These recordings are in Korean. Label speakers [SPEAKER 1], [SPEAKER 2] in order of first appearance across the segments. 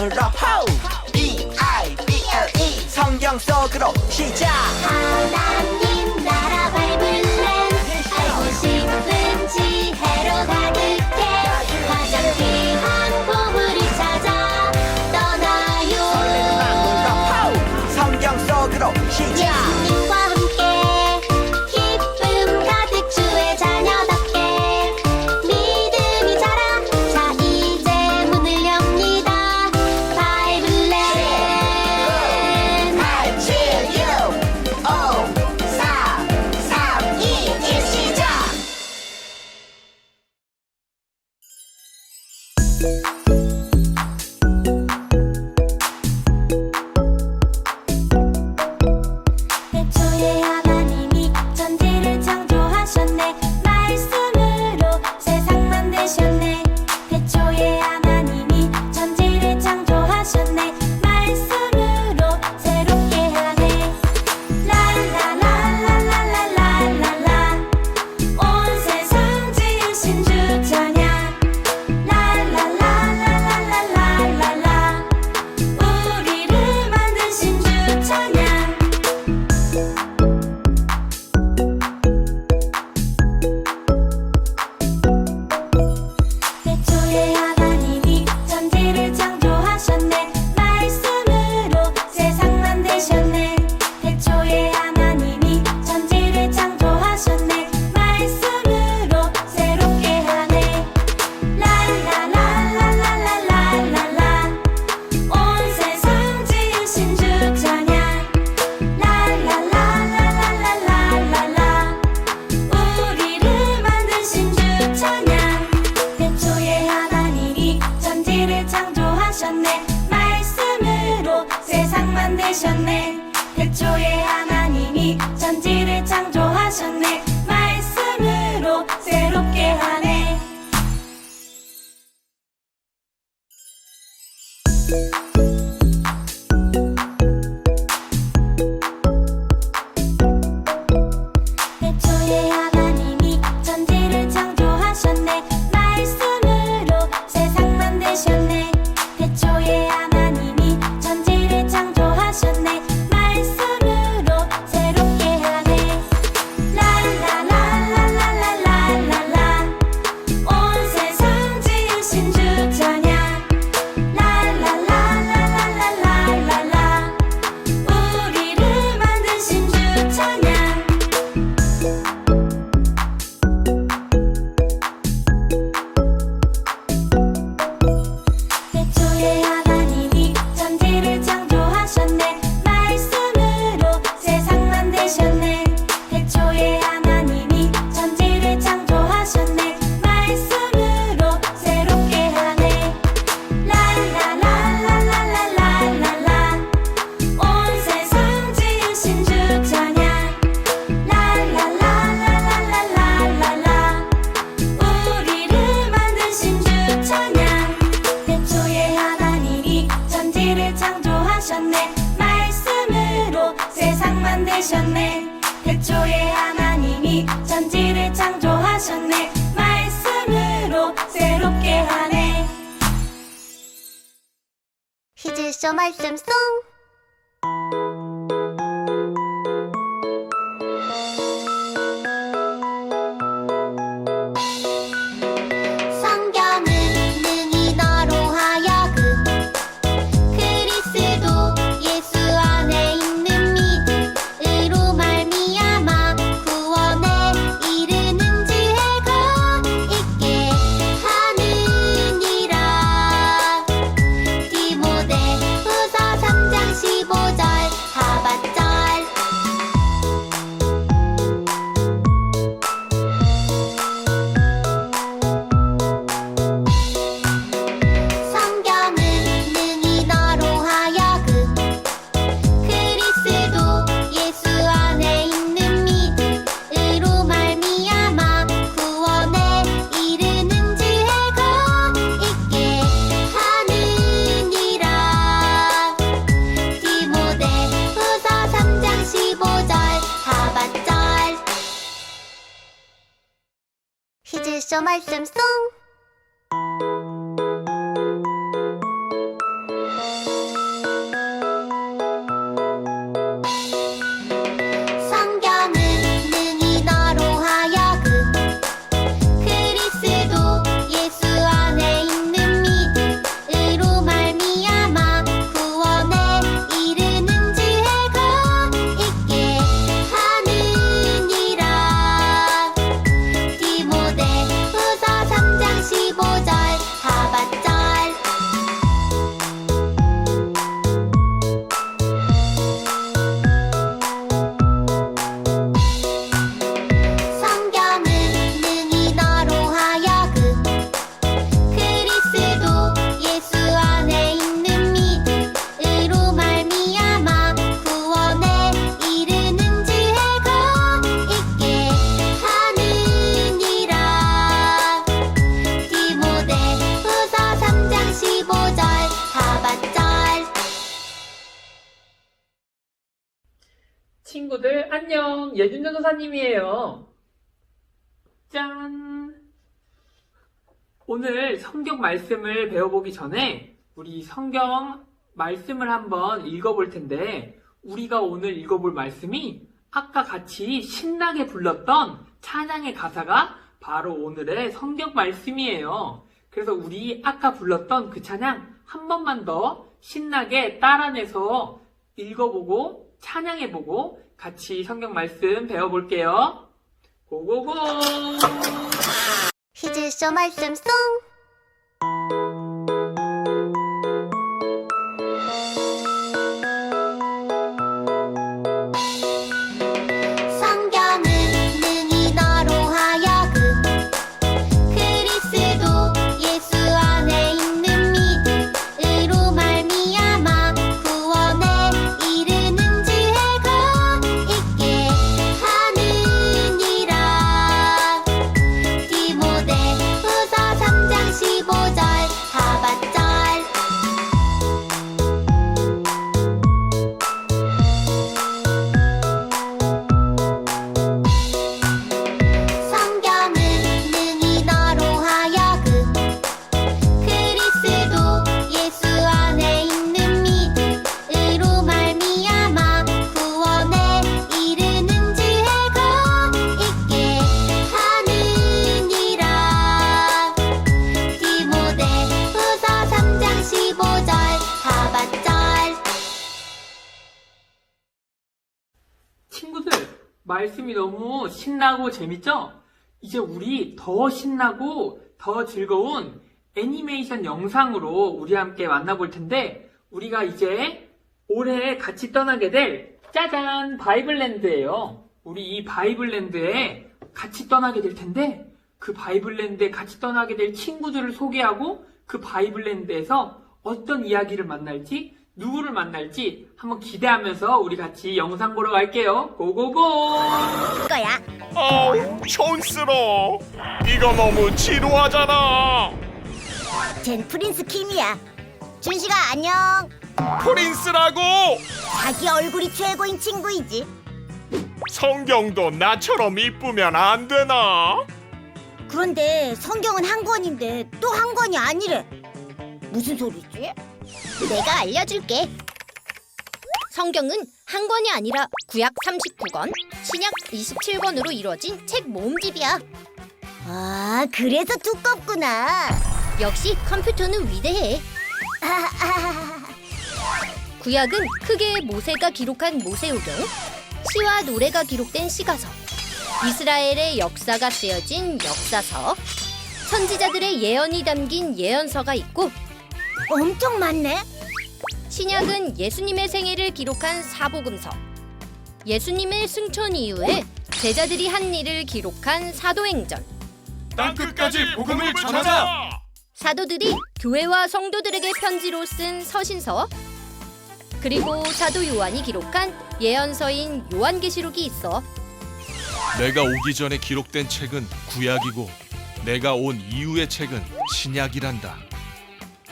[SPEAKER 1] 힘으로 호! B I B L E 성경 속으로 시작.
[SPEAKER 2] 하나님
[SPEAKER 3] Thank you. 오늘 성경 말씀을 배워보기 전에 우리 성경 말씀을 한번 읽어볼 텐데 우리가 오늘 읽어볼 말씀이 아까 같이 신나게 불렀던 찬양의 가사가 바로 오늘의 성경 말씀이에요. 그래서 우리 아까 불렀던 그 찬양 한 번만 더 신나게 따라내서 읽어보고 찬양해보고 같이 성경 말씀 배워볼게요. 고고고!
[SPEAKER 4] 히즈쇼 말씀 송
[SPEAKER 3] 신나고 재밌죠? 이제 우리 더 신나고 더 즐거운 애니메이션 영상으로 우리 함께 만나볼 텐데, 우리가 이제 올해 같이 떠나게 될 짜잔! 바이블랜드예요. 우리 이 바이블랜드에 같이 떠나게 될 텐데, 그 바이블랜드에 같이 떠나게 될 친구들을 소개하고 그 바이블랜드에서 어떤 이야기를 만날지, 누구를 만날지 한번 기대하면서 우리 같이 영상 보러 갈게요. 고고고!
[SPEAKER 4] 거야.
[SPEAKER 5] 아우 촌스러워. 이거 너무 지루하잖아.
[SPEAKER 4] 쟨 프린스 킴이야. 준식아 안녕.
[SPEAKER 5] 프린스라고?
[SPEAKER 4] 자기 얼굴이 최고인 친구이지.
[SPEAKER 5] 성경도 나처럼 이쁘면 안 되나?
[SPEAKER 4] 그런데 성경은 한 권인데 또 한 권이 아니래. 무슨 소리지? 내가 알려줄게
[SPEAKER 6] 성경은 한 권이 아니라 구약 39권, 신약 27권으로 이루어진 책 모음집이야.
[SPEAKER 4] 아 그래서 두껍구나
[SPEAKER 6] 역시 컴퓨터는 위대해. 구약은 크게 모세가 기록한 모세오경, 시와 노래가 기록된 시가서, 이스라엘의 역사가 쓰여진 역사서, 선지자들의 예언이 담긴 예언서가 있고
[SPEAKER 4] 엄청 많네
[SPEAKER 6] 신약은 예수님의 생애를 기록한 사복음서, 예수님의 승천 이후에 제자들이 한 일을 기록한 사도행전,
[SPEAKER 5] 땅끝까지 복음을 전하자
[SPEAKER 6] 사도들이 교회와 성도들에게 편지로 쓴 서신서, 그리고 사도 요한이 기록한 예언서인 요한계시록이 있어.
[SPEAKER 7] 내가 오기 전에 기록된 책은 구약이고 내가 온 이후의 책은 신약이란다.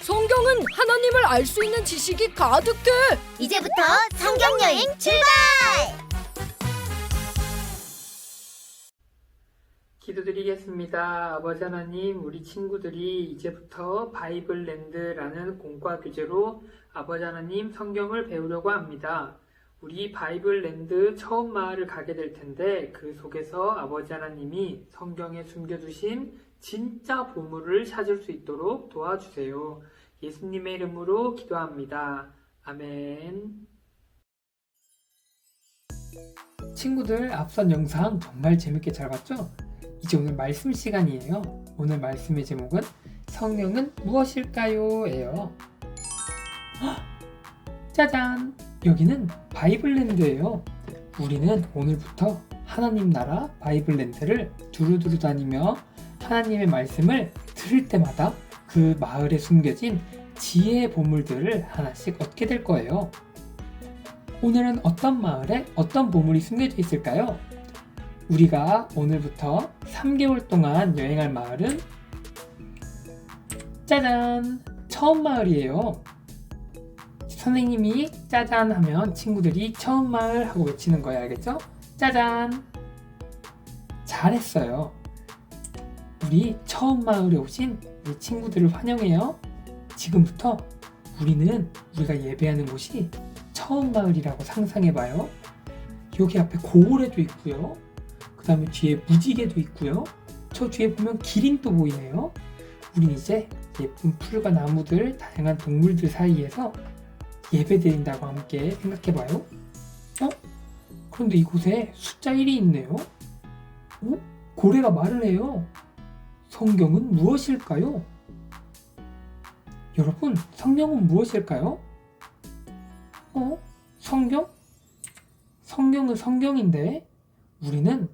[SPEAKER 6] 성경은 하나님을 알 수 있는 지식이 가득해.
[SPEAKER 4] 이제부터 성경 여행 출발
[SPEAKER 3] 기도드리겠습니다. 아버지 하나님, 우리 친구들이 이제부터 바이블랜드라는 공과 교재로 아버지 하나님 성경을 배우려고 합니다. 우리 바이블랜드 처음 마을을 가게 될 텐데 그 속에서 아버지 하나님이 성경에 숨겨두신 진짜 보물을 찾을 수 있도록 도와주세요. 예수님의 이름으로 기도합니다. 아멘. 친구들 앞선 영상 정말 재밌게 잘 봤죠? 이제 오늘 말씀 시간이에요. 오늘 말씀의 제목은 성령은 무엇일까요? 예요. 헉! 짜잔! 여기는 바이블랜드예요. 우리는 오늘부터 하나님 나라 바이블랜드를 두루두루 다니며 하나님의 말씀을 들을 때마다 그 마을에 숨겨진 지혜의 보물들을 하나씩 얻게 될 거예요. 오늘은 어떤 마을에 어떤 보물이 숨겨져 있을까요? 우리가 오늘부터 3개월 동안 여행할 마을은 짜잔! 처음 마을이에요. 선생님이 짜잔 하면 친구들이 처음 마을 하고 외치는 거예요. 알겠죠? 짜잔. 잘했어요. 우리 처음 마을에 오신 우리 친구들을 환영해요. 지금부터 우리는 우리가 예배하는 곳이 처음 마을이라고 상상해봐요. 여기 앞에 고래도 있고요. 그 다음에 뒤에 무지개도 있고요. 저 뒤에 보면 기린도 보이네요. 우린 이제 예쁜 풀과 나무들, 다양한 동물들 사이에서 예배드린다고 함께 생각해봐요. 어? 그런데 이곳에 숫자 1이 있네요. 어? 고래가 말을 해요. 성경은 무엇일까요? 여러분, 성경은 무엇일까요? 어? 성경? 성경은 성경인데 우리는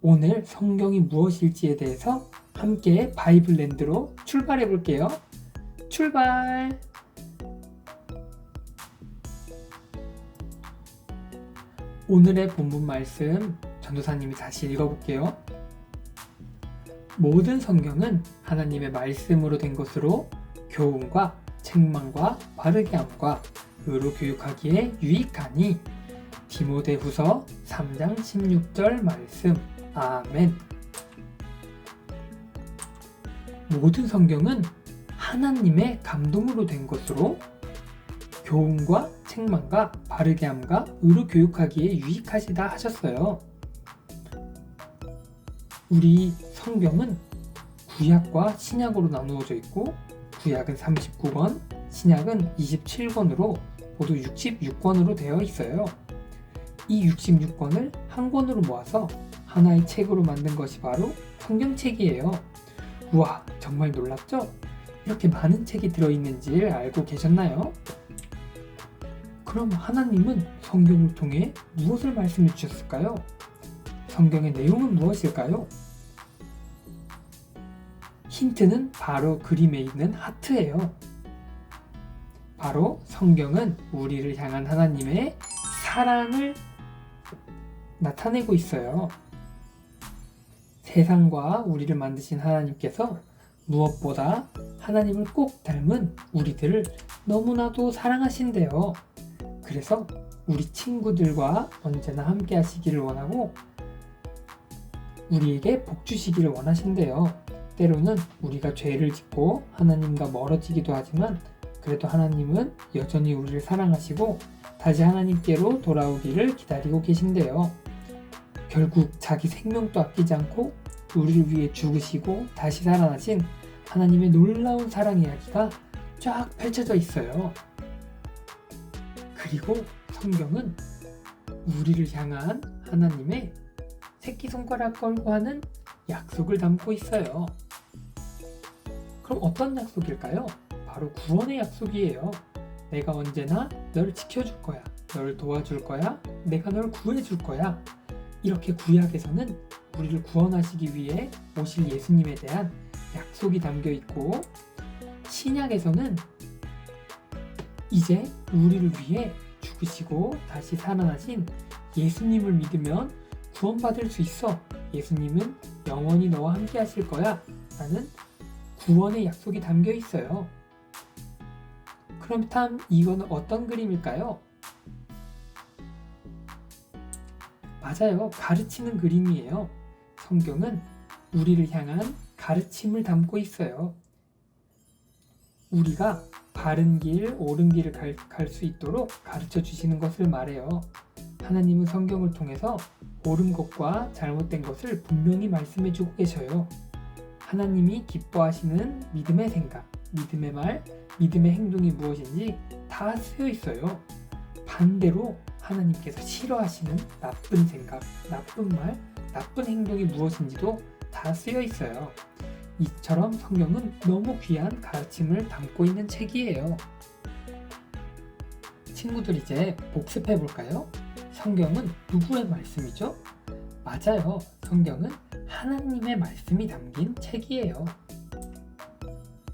[SPEAKER 3] 오늘 성경이 무엇일지에 대해서 함께 바이블랜드로 출발해 볼게요. 출발! 오늘의 본문 말씀 전도사님이 다시 읽어볼게요. 모든 성경은 하나님의 말씀으로 된 것으로 교훈과 책망과 바르게 함과 의로 교육하기에 유익하니 디모데후서 3장 16절 말씀 아멘 모든 성경은 하나님의 감동으로 된 것으로 교훈과 책망과 바르게 함과 의로 교육하기에 유익하시다 하셨어요. 우리 성경은 구약과 신약으로 나누어져 있고 구약은 39권, 신약은 27권으로 모두 66권으로 되어 있어요. 이 66권을 한 권으로 모아서 하나의 책으로 만든 것이 바로 성경책이에요. 우와, 정말 놀랍죠? 이렇게 많은 책이 들어있는지 알고 계셨나요? 그럼 하나님은 성경을 통해 무엇을 말씀해 주셨을까요? 성경의 내용은 무엇일까요? 힌트는 바로 그림에 있는 하트예요. 바로 성경은 우리를 향한 하나님의 사랑을 나타내고 있어요. 세상과 우리를 만드신 하나님께서 무엇보다 하나님을 꼭 닮은 우리들을 너무나도 사랑하신대요. 그래서 우리 친구들과 언제나 함께 하시기를 원하고 우리에게 복 주시기를 원하신대요. 때로는 우리가 죄를 짓고 하나님과 멀어지기도 하지만 그래도 하나님은 여전히 우리를 사랑하시고 다시 하나님께로 돌아오기를 기다리고 계신대요. 결국 자기 생명도 아끼지 않고 우리를 위해 죽으시고 다시 살아나신 하나님의 놀라운 사랑 이야기가 쫙 펼쳐져 있어요. 그리고 성경은 우리를 향한 하나님의 새끼손가락 걸고 하는 약속을 담고 있어요. 그럼 어떤 약속일까요? 바로 구원의 약속이에요. 내가 언제나 널 지켜줄 거야. 널 도와줄 거야. 내가 널 구해줄 거야. 이렇게 구약에서는 우리를 구원하시기 위해 오실 예수님에 대한 약속이 담겨 있고 신약에서는 이제 우리를 위해 죽으시고 다시 살아나신 예수님을 믿으면 구원받을 수 있어. 예수님은 영원히 너와 함께 하실 거야. 라는 구원의 약속이 담겨 있어요. 그렇다면 이거는 어떤 그림일까요? 맞아요. 가르치는 그림이에요. 성경은 우리를 향한 가르침을 담고 있어요. 우리가 바른 길, 옳은 길을 갈 수 있도록 가르쳐 주시는 것을 말해요. 하나님은 성경을 통해서 옳은 것과 잘못된 것을 분명히 말씀해 주고 계셔요. 하나님이 기뻐하시는 믿음의 생각, 믿음의 말, 믿음의 행동이 무엇인지 다 쓰여 있어요. 반대로 하나님께서 싫어하시는 나쁜 생각, 나쁜 말, 나쁜 행동이 무엇인지도 다 쓰여 있어요. 이처럼 성경은 너무 귀한 가르침을 담고 있는 책이에요. 친구들 이제 복습해 볼까요? 성경은 누구의 말씀이죠? 맞아요. 성경은 하나님의 말씀이 담긴 책이에요.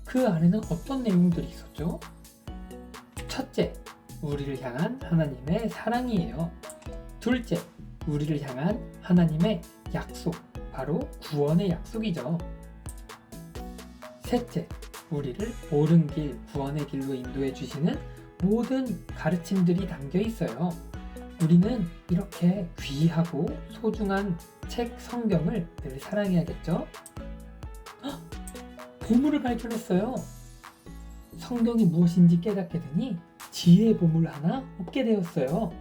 [SPEAKER 3] 그 안에는 어떤 내용들이 있었죠? 첫째, 우리를 향한 하나님의 사랑이에요. 둘째, 우리를 향한 하나님의 약속, 바로 구원의 약속이죠. 셋째, 우리를 옳은 길, 구원의 길로 인도해 주시는 모든 가르침들이 담겨 있어요. 우리는 이렇게 귀하고 소중한 책 성경을 늘 사랑해야겠죠? 헉! 보물을 발견했어요. 성경이 무엇인지 깨닫게 되니 지혜의 보물 하나 얻게 되었어요.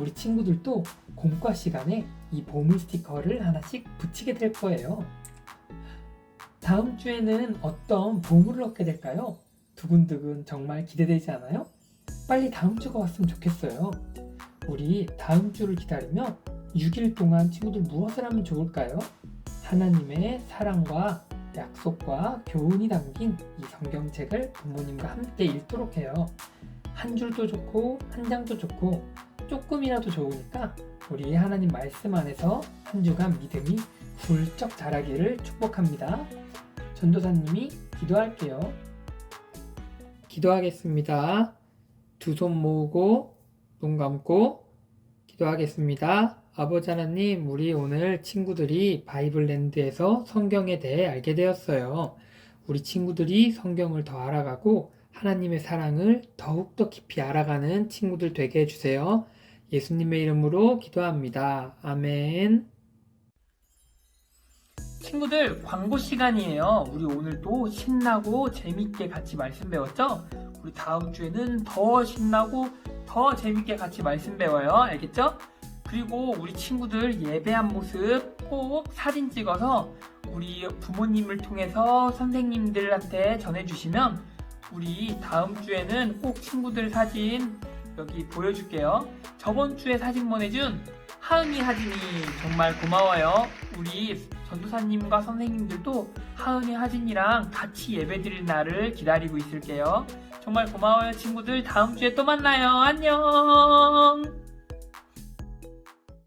[SPEAKER 3] 우리 친구들도 공과 시간에 이 보물 스티커를 하나씩 붙이게 될 거예요. 다음 주에는 어떤 보물을 얻게 될까요? 두근두근 정말 기대되지 않아요? 빨리 다음 주가 왔으면 좋겠어요. 우리 다음 주를 기다리며 6일 동안 친구들 무엇을 하면 좋을까요? 하나님의 사랑과 약속과 교훈이 담긴 이 성경책을 부모님과 함께 읽도록 해요. 한 줄도 좋고 한 장도 좋고 조금이라도 좋으니까 우리 하나님 말씀 안에서 한 주간 믿음이 훌쩍 자라기를 축복합니다. 전도사님이 기도할게요. 기도하겠습니다. 두 손 모으고 눈 감고 기도하겠습니다. 아버지 하나님, 우리 오늘 친구들이 바이블랜드에서 성경에 대해 알게 되었어요. 우리 친구들이 성경을 더 알아가고 하나님의 사랑을 더욱더 깊이 알아가는 친구들 되게 해주세요. 예수님의 이름으로 기도합니다. 아멘. 친구들 광고 시간이에요. 우리 오늘도 신나고 재밌게 같이 말씀 배웠죠? 우리 다음 주에는 더 신나고 더 재밌게 같이 말씀 배워요. 알겠죠? 그리고 우리 친구들 예배한 모습 꼭 사진 찍어서 우리 부모님을 통해서 선생님들한테 전해주시면 우리 다음 주에는 꼭 친구들 사진 여기 보여줄게요. 저번 주에 사진 보내준 하은이 하진이 정말 고마워요. 우리 전도사님과 선생님들도 하은이 하진이랑 같이 예배드릴 날을 기다리고 있을게요. 정말 고마워요 친구들. 다음 주에 또 만나요. 안녕.